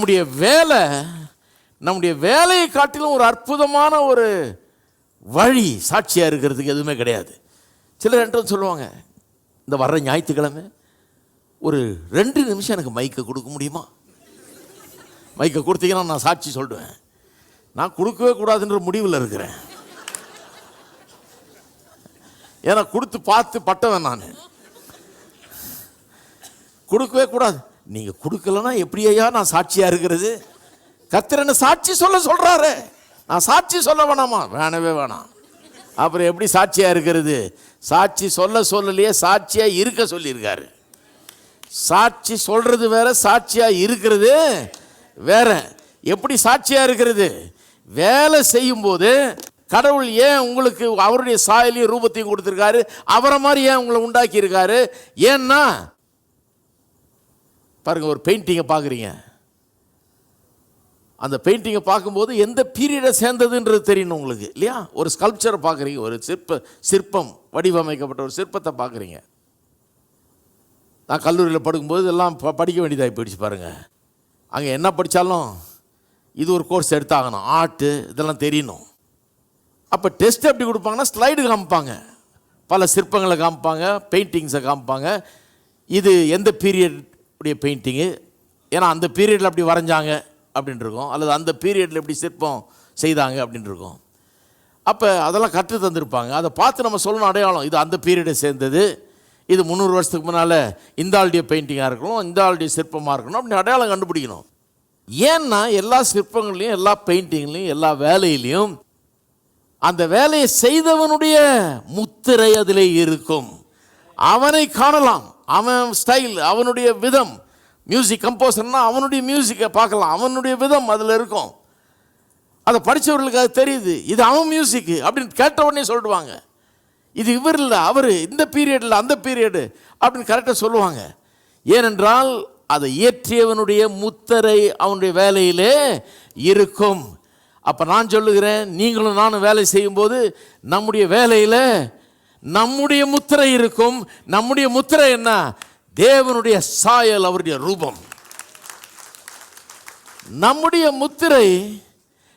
நம்முடைய வேலை நம்முடைய வேலையை காட்டிலும் ஒரு அற்புதமான ஒரு வழி சாட்சியாக இருக்கிறதுக்கு எதுவுமே கிடையாது. சிலர் என்கிட்ட சொல்லுவாங்க இந்த வர்ற ஞாயிற்றுக்கிழமை ஒரு ரெண்டு நிமிஷம் எனக்கு மைக்கை கொடுக்க முடியுமா? மைக்கை கொடுத்தீங்கன்னா நான் சாட்சி சொல்லுவேன். நான் கொடுக்கவே கூடாதுன்ற முடிவில் இருக்கிறேன். ஏன்னா கொடுத்து பார்த்து பட்டவன் நான். கொடுக்கவே கூடாது. நீங்கள் கொடுக்கலன்னா எப்படியா நான் சாட்சியாக இருக்கிறது? கர்த்தர் என்ன சாட்சி சொல்ல சொல்கிறாரு நான் சாட்சி சொல்ல வேணாமா? வேணவே வேணாம். அப்புறம் எப்படி சாட்சியாக இருக்கிறது? சாட்சி சொல்ல சொல்லலையே சாட்சியாக இருக்க சொல்லியிருக்காரு. சாட்சி சொல்கிறது வேற சாட்சியாக இருக்கிறது வேற. எப்படி சாட்சியாக இருக்கிறது? வேலை செய்யும்போது கடவுள் ஏன் உங்களுக்கு அவருடைய சாயலையும் ரூபத்தையும் கொடுத்துருக்காரு? அவரை மாதிரி ஏன் உங்களை உண்டாக்கியிருக்காரு? ஏன்னா பாருங்க ஒரு பெயிண்டிங்கை பார்க்குறீங்க. அந்த பெயிண்டிங்கை பார்க்கும்போது எந்த பீரியடை சேர்ந்ததுன்றது தெரியணும் உங்களுக்கு இல்லையா? ஒரு ஸ்கல்ப்சரை பார்க்குறீங்க ஒரு சிற்ப சிற்பம் வடிவமைக்கப்பட்ட ஒரு சிற்பத்தை பார்க்குறீங்க. நான் கல்லூரியில் படுக்கும்போது இதெல்லாம் ப- படிக்க வேண்டியதாகி போயிடுச்சு பாருங்கள் அங்கே என்ன படித்தாலும் இது ஒரு கோர்ஸ் எடுத்தாகணும். ஆர்ட்டு இதெல்லாம் தெரியணும். அப்போ டெஸ்ட் எப்படி கொடுப்பாங்கன்னா ஸ்லைடு காமிப்பாங்க. பல சிற்பங்களை காமிப்பாங்க பெயிண்டிங்ஸை காமிப்பாங்க. இது எந்த பீரியட் உடைய பெயிண்டிங்கு ஏன்னா அந்த பீரியடில் அப்படி வரைஞ்சாங்க அப்படின்னு இருக்கும் அல்லது அந்த பீரியடில் எப்படி சிற்பம் செய்தாங்க அப்படின்னு இருக்கும் அப்போ அதெல்லாம் கற்று தந்திருப்பாங்க. அதை பார்த்து நம்ம சொல்லணும் அடையாளம். இது அந்த பீரியடை சேர்ந்தது. இது முந்நூறு வருஷத்துக்கு முன்னால் இந்த ஆளுடைய பெயிண்டிங்காக இருக்கணும் இந்த ஆளுடைய சிற்பமாக இருக்கணும் அப்படி அடையாளம் கண்டுபிடிக்கணும். ஏன்னா எல்லா சிற்பங்கள்லையும் எல்லா பெயிண்டிங்லேயும் எல்லா வேலையிலையும் அந்த வேலையை செய்தவனுடைய முத்திரை அதிலே இருக்கும். அவனை காணலாம். அவன் ஸ்டைல் அவனுடைய விதம். மியூசிக் கம்போசர்னால் அவனுடைய மியூசிக்கை பார்க்கலாம். அவனுடைய விதம் அதில் இருக்கும். அதை படித்தவர்களுக்கு அது தெரியுது. இது அவன் மியூசிக்கு அப்படின்னு கேட்ட உடனே சொல்லிடுவாங்க இது இவர் இல்லை அவர். இந்த பீரியடில் அந்த பீரியடு அப்படின்னு கரெக்டாக சொல்லுவாங்க. ஏனென்றால் அதை இயற்றியவனுடைய முத்தரை அவனுடைய வேலையிலே இருக்கும். அப்போ நான் சொல்லுகிறேன் நீங்களும் நானும் வேலை செய்யும்போது நம்முடைய வேலையில் நம்முடைய முத்திரை இருக்கும். நம்முடைய முத்திரை என்ன? தேவனுடைய சாயல் அவருடைய ரூபம். நம்முடைய முத்திரை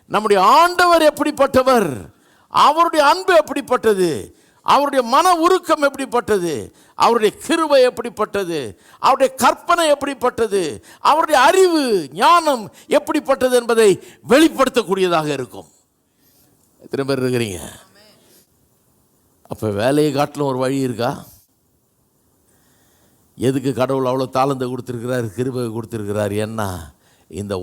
நம்முடைய ஆண்டவர் எப்படிப்பட்டவர்? அவருடைய அன்பு எப்படிப்பட்டது? அவருடைய மன உருக்கம் எப்படிப்பட்டது? அவருடைய கிருவை எப்படிப்பட்டது? அவருடைய கற்பனை எப்படிப்பட்டது? அவருடைய அறிவு ஞானம் எப்படிப்பட்டது என்பதை வெளிப்படுத்தக்கூடியதாக இருக்கும். எத்தனை பேர் இருக்கிறீங்க? அப்போ வேலையை காட்டிலும் ஒரு வழி இருக்கா? எதுக்கு கடவுள் அவ்வளோ தாளந்தை கொடுத்துருக்கிறார் கிருபை கொடுத்துருக்கிறார்? என்ன? இந்த